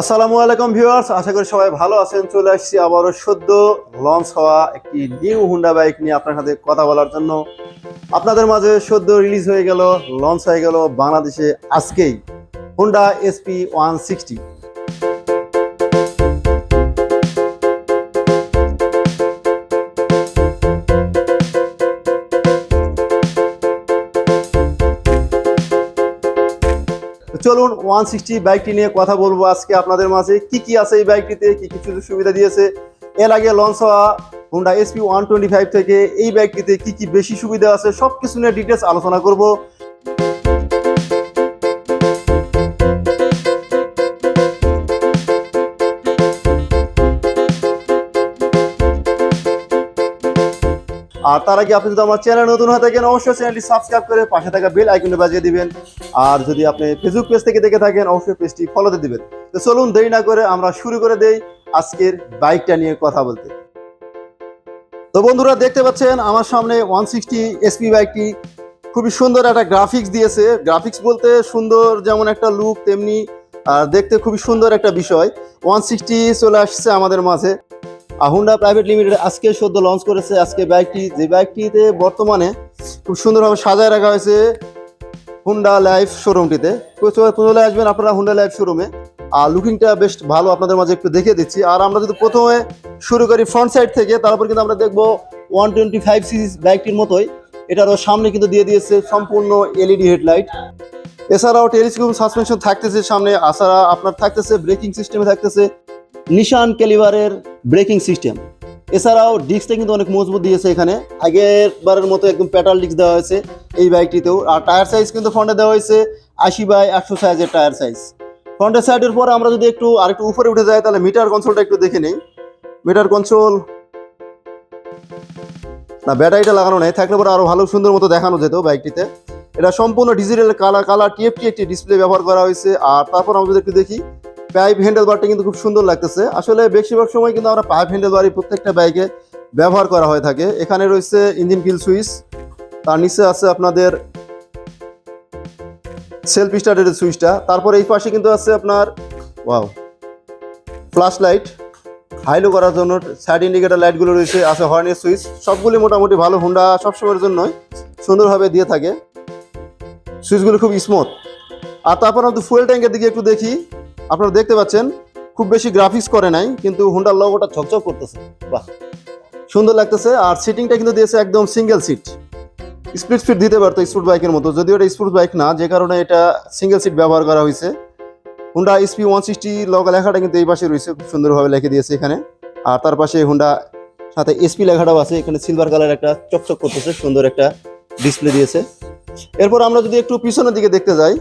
আসসালামু আলাইকুম ভিউয়ার্স, আশা করি সবাই ভালো আছেন। চলে আসছি আবারও সদ্য লঞ্চ হওয়া একটি নিউ হুন্ডা বাইক নিয়ে আপনার সাথে কথা বলার জন্য। আপনাদের মাঝে সদ্য রিলিজ হয়ে গেল, লঞ্চ হয়ে গেল বাংলাদেশে আজকেই হুন্ডা এসপি ওয়ান সিক্সটি চলুন ওয়ান সিক্সটি বাইকটি নিয়ে কথা বলব আজকে আপনাদের মাঝে। কি কি আছে এই বাইকটিতে? কি কি সুযোগ সুবিধা দিয়েছে? এর আগে লঞ্চ হওয়া Honda SP one twenty five থেকে এই বাইকটিতে কি কি বেশি সুবিধা আছে? সব কিছু নিয়ে ডিটেলস আলোচনা করব। আর তার আগে আপনি যদি আমার চ্যানেল নতুন হয়ে থাকেন, অবশ্যই চ্যানেলটি সাবস্ক্রাইব করে পাশে থাকা বেল আইকনটি বাজিয়ে দিবেন। আর যদি আপনি ফেসবুক পেজ থেকে দেখে থাকেন, অবশ্যই পেজটি ফলোতে দিবেন। তো চলুন, দেরি না করে আমরা শুরু করে দেই আজকের বাইকটা নিয়ে কথা বলতে। তো বন্ধুরা, দেখতে পাচ্ছেন, আমার সামনে ওয়ান সিক্সটি এসপি বাইকটি খুবই সুন্দর একটা গ্রাফিক্স দিয়েছে। গ্রাফিক্স বলতে সুন্দর যেমন একটা লুক তেমনি আর দেখতে খুবই সুন্দর একটা বিষয়। ওয়ান সিক্সটি চলে আসছে আমাদের মাঝে। হুন্ডা প্রাইভেট লিমিটেড আজকে সদ্য লঞ্চ করেছে। আজকে বাইকটি যে বাইকটিতে বর্তমানে খুব সুন্দরভাবে সাজায় রাখা হয়েছে হুন্ডা লাইফ শোরুমটিতে চলে আসবেন আপনারা হুন্ডা লাইফ শোরুমে আর লুকিংটা বেশ ভালো আপনাদের মাঝে একটু দেখে দিচ্ছি। আর আমরা যদি প্রথমে শুরু করি ফ্রন্ট সাইড থেকে, তারপর কিন্তু আমরা দেখব ওয়ান টোয়েন্টি ফাইভ সিরিজ বাইকটির মতোই। এটারও সামনে কিন্তু দিয়ে দিয়েছে সম্পূর্ণ এলইডি হেডলাইট এছাড়াও টেলিস্কোপ সাসপেনশন থাকতেছে সামনে। আছাড়া আপনার থাকতেছে ব্রেকিং সিস্টেমে থাকতেছে। নিশান ক্যালিবারের ব্রেকিং সিস্টেম। এছাড়াও ডিস্কটা কিন্তু অনেক মজবুত দিয়েছে এখানে। আগের বারের মতো একদম পেটাল ডিস্ক দেওয়া হয়েছে এই বাইকটিতেও। আর টায়ার সাইজ কিন্তু ফ্রন্টে দেওয়া হয়েছে আশি বাই একশো সাইজের টায়ার সাইজ। ফ্রন্টের সাইডের পর আমরা যদি একটু আরেকটু উপরে উঠে যাই, তাহলে মিটার কনসোলটা একটু দেখে নেই। Meter console. না, ব্যাটারিটা লাগানো নেই। থাকলে পরে আরও ভালো সুন্দর মতো দেখানো যেত বাইকটিতে। এটা সম্পূর্ণ ডিজিটাল কালার কালার টিএফটি একটি ডিসপ্লে ব্যবহার করা হয়েছে। আর তারপর আমরা যদি একটু দেখি পাইপ হ্যান্ডেল বারটা কিন্তু খুব সুন্দর লাগতেছে। আসলে বেশিরভাগ সময় কিন্তু আমরা পাইপ হ্যান্ডেল বারই প্রত্যেকটা বাইকে ব্যবহার করা হয়ে থাকে। এখানে রয়েছে ইঞ্জিন কিল সুইচ তার নিচে আছে আপনাদের সেলফ স্টার্টের সুইচটা তারপর এই পাশে কিন্তু আছে আপনার ওয়াও ফ্ল্যাশ লাইট হাইলো করার জন্য সাইড ইন্ডিকেটার লাইটগুলো রয়েছে, আছে হর্নের সুইচ সবগুলি মোটামুটি ভালো হুন্ডা সবসময়ের জন্যই সুন্দরভাবে দিয়ে থাকে। সুইচগুলো খুব স্মুথ আর তারপর আমরা ফুয়েল ট্যাঙ্কের দিকে একটু দেখি। আপনারা দেখতে পাচ্ছেন, খুব বেশি গ্রাফিক্স করে নাই, কিন্তু হুন্ডার লোগোটা ঝকঝক করতেছে। বাহ, সুন্দর লাগতেছে। আর সিটিংটা কিন্তু দিয়েছে একদম সিঙ্গেল সিট স্পিড স্পিড দিতে পারতো স্পোর্ট বাইকের মতো। যদিও এটা স্পোর্ট বাইক না, যে কারণে এটা সিঙ্গেল সিট ব্যবহার করা হয়েছে। হুন্ডা এসপি ওয়ান সিক্সটি লগা লেখাটা কিন্তু এই পাশে রয়েছে, খুব সুন্দরভাবে লিখে দিয়েছে এখানে। আর তার পাশে হুন্ডা সাথে এসপি লেখাটাও আছে, এখানে সিলভার কালার একটা চকচক করতেছে, সুন্দর একটা ডিসপ্লে দিয়েছে। এরপর আমরা যদি একটু পিছনের দিকে দেখতে যাই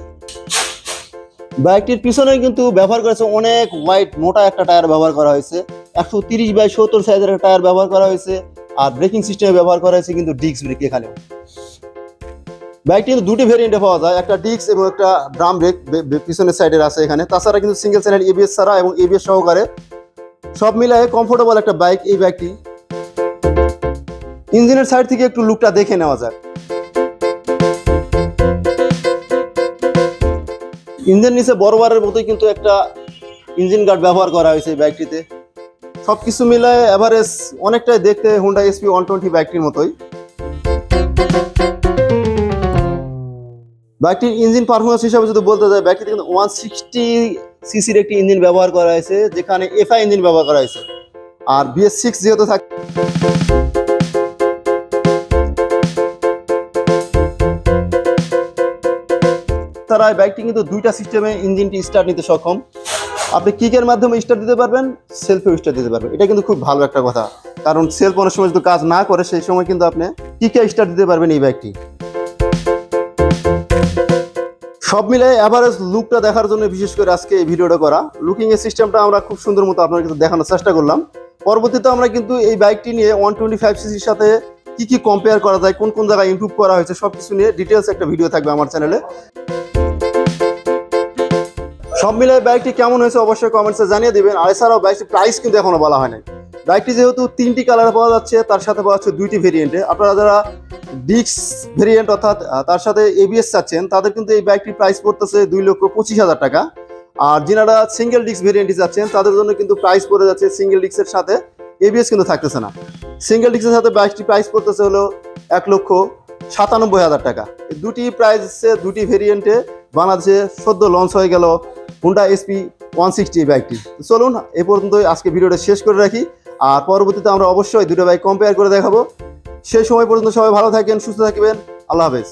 বাইকটির পিছনে কিন্তু ব্যবহার করেছে অনেক ওয়াইড মোটা একটা টায়ার ব্যবহার করা হয়েছে। একশো তিরিশ বাই সত্তর সাইজের একটা টায়ার ব্যবহার করা হয়েছে আর ব্রেকিং সিস্টেমে ব্যবহার করা হয়েছে কিন্তু ডিস্ক ব্রেক এখানেও। বাইকটি কিন্তু দুটি ভেরিয়েন্টে পাওয়া যায়, একটা ডিস্ক এবং একটা ড্রাম ব্রেক পিছনের সাইডের আছে এখানে। তাছাড়া কিন্তু সিঙ্গেল চ্যানেল এবিএস ছাড়া এবং এবিএস সহকারে সব মিলায়ে কমফোর্টেবল একটা বাইক এই বাইকটি ইঞ্জিনের সাইড থেকে একটু লুকটা দেখে নেওয়া যায় ইঞ্জিন নিচে বড়বারের মতোই কিন্তু একটা ইঞ্জিন গার্ড ব্যবহার করা হয়েছে এই বাইকটিতে সব কিছু মিলায় অ্যাভারেজ অনেকটাই দেখতে হুন্ডা এসপি ওয়ান টোয়েন্টি বাইকটির মতোই। বাইকটির ইঞ্জিন পারফরমেন্স হিসাবে যদি বলতে যায় বাইকটিতে কিন্তু ওয়ান সিক্সটি সিসির একটি ইঞ্জিন ব্যবহার করা হয়েছে, যেখানে এফআই ইঞ্জিন ব্যবহার করা হয়েছে। আর বিএস সিক্স যেহেতু থাকে তারা এই বাইকটি কিন্তু দুইটা সিস্টেমে ইঞ্জিনটি স্টার্ট নিতে সক্ষম। আপনি কিকের মাধ্যমে স্টার্ট দিতে পারবেন সেলফেও স্টার্ট দিতে পারবেন। এটা কিন্তু খুব ভালো একটা কথা। কারণ সেলফ অনেক সময় যদি কাজ না করে, সেই সময় কিন্তু আপনি কিকে স্টার্ট দিতে পারবেন এই বাইকটি সব মিলে অ্যাভারেজ লুকটা দেখার জন্য বিশেষ করে আজকে এই ভিডিওটা করা। লুকিং এর সিস্টেমটা আমরা খুব সুন্দর মতো আপনার কিন্তু দেখানোর চেষ্টা করলাম। পরবর্তীতে আমরা কিন্তু এই বাইকটি নিয়ে ওয়ান টোয়েন্টি ফাইভ সিসির সাথে কি কি কম্পেয়ার করা যায়, কোন কোন জায়গায় ইমপ্রুভ করা হয়েছে সব কিছু নিয়ে ডিটেলস একটা ভিডিও থাকবে আমার চ্যানেলে সব মিলিয়ে বাইকটি কেমন হয়েছে অবশ্যই কমেন্টসে জানিয়ে দেবেন। আর এছাড়াও বাইকটির প্রাইস কিন্তু এখনও বলা হয় নাই বাইকটি যেহেতু তিনটি কালার পাওয়া যাচ্ছে, তার সাথে পাওয়া যাচ্ছে দুইটি ভেরিয়েন্টে আপনারা যারা ডিক্স ভেরিয়েন্ট অর্থাৎ তার সাথে এবিএস চাচ্ছেন, তাদের কিন্তু এই বাইকটির প্রাইস পড়তেছে দুই লক্ষ পঁচিশ হাজার টাকা। আর যিনারা সিঙ্গেল ডিস্ক ভেরিয়েন্টটি যাচ্ছেন তাদের জন্য কিন্তু প্রাইস পড়ে যাচ্ছে সিঙ্গেল ডিস্কের সাথে এবিএস কিন্তু থাকতেছে না। সিঙ্গেল ডিস্কের সাথে বাইকটি প্রাইস পড়তেছে হলো এক লক্ষ সাতানব্বই হাজার টাকা। দুটি প্রাইসে দুটি ভেরিয়েন্টে বাংলাদেশে সদ্য লঞ্চ হয়ে গেল হুন্ডা এসপি ওয়ান সিক্সটি বাইকটি চলুন, এ পর্যন্তই আজকে ভিডিওটা শেষ করে রাখি। আর পরবর্তীতে আমরা অবশ্যই দুটো বাইক কম্পেয়ার করে দেখাবো। সেই সময় পর্যন্ত সবাই ভালো থাকেন, সুস্থ থাকবেন। আল্লাহ হাফেজ।